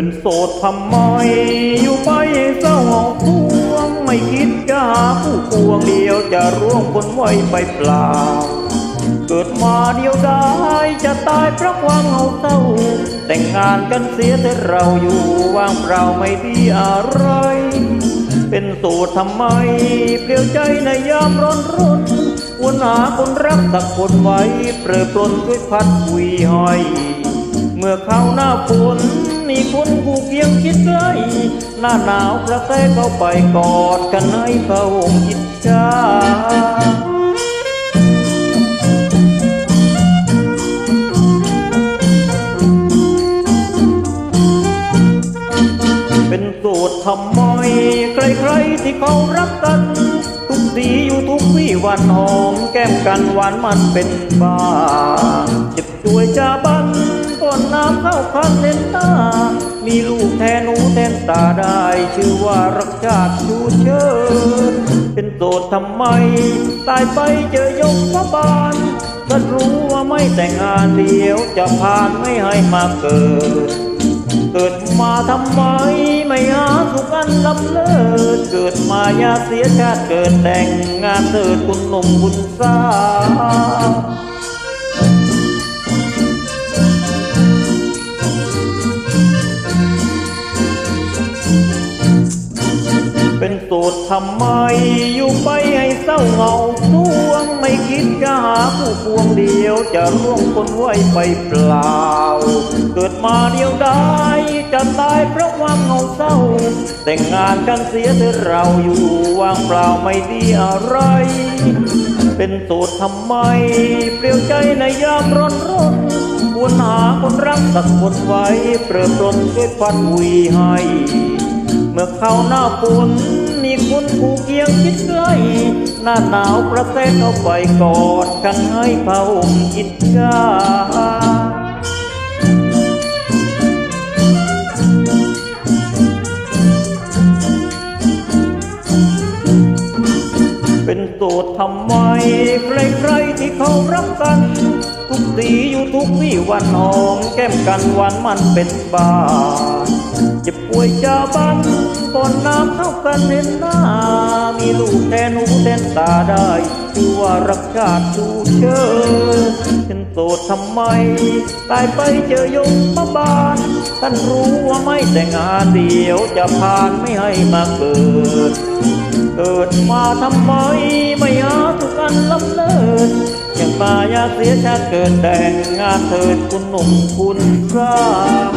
เป็นโสดทำไม อยู่ไปเศร้าหองพวง ไม่คิดจะหาผู้ควงเดียวจะร่วงคนไว้ไปเปล่า เกิดมาเดียวได้จะตายเพราะความเหงาเศร้า แต่งงานกันเสียแต่เราอยู่ว่างเปล่าไม่ดีอะไร เป็นโสดทำไม เปลี่ยวใจในยามร้อนรุนวนหาคนรักสักคนไว้เปรอปรนด้วยพัดวีหอย เมื่อเข้าหน้าฝนมีคนผูกเคียงคิดใกล้หน้าหนาวกระแสเข้าไปกอดกันให้เขาองคิดชาเป็นโสดทำไมใครๆที่เขารักกัน ทุกสีอยู่ทุกวี่วันหอมแก้มกันหวานมันเป็นบ้าเจ็บช่วยจาบัน ก่อนน้ำเข้าคันเลนตา มีลูกแทนหูแทนตาได้ ชื่อว่ารักชาติชูเชิญ เป็นโสดทำไม ตายไปเจอยกพระบาลก็รู้ว่าไม่แต่งงานเดียว จะผ่านไม่ให้มาเกิด เกิดมาทำไมไม่หาสุกันลำเลิศ เกิดมาอย่าเสียชาติเกิดแต่งงานเถิดคุณหนุ่มคุณสาว เป็นโสดทำไม อยู่ไปให้เศร้าเหงาสวงไม่คิดจะหาผู้พวงเดียวจะร่วงคนไว้ไปเปล่า เกิดมาเดียวได้จะตายเพราะความเหงาเศร้า แต่งงานกันเสียเถอเราอยู่ว่างเปล่าไม่ดีอะไร เป็นโสดทำไม เปลี่ยวใจในยามร้อนร้อนวนหาคนรักสักคนไว้เปรอะปรนด้วยพัดวีให้ เมื่อเข้าหน้าฝนมีคนผูกเคียงคิดใกลหน้าหนาวกระแสเขาไปกอดกันให้เผาอิจฉาเป็นโสดทำไมใครๆที่เขารักกัน ทุกสีอยู่ทุกวี่วันหอมแก้มกันหวานมันเป็นบา เจ็บป่วยจาบันก่อนน้ำเท่ากันเห็นหน้า มีลูกแทนหูแทนตาได้ชื่อว่ารักชาติชูเชิญเป็นโสดทำไม ตายไปเจอยมมาบาลท่านรู้ว่าไม่แต่งงานเดียวจะผ่านไม่ให้มาเกิด เกิดมาทำไมไม่หาทุกอันลำเลิศอย่างตายาเสียชาติเกิดแต่งงานเถิดคุณหนุ่มคุณสาว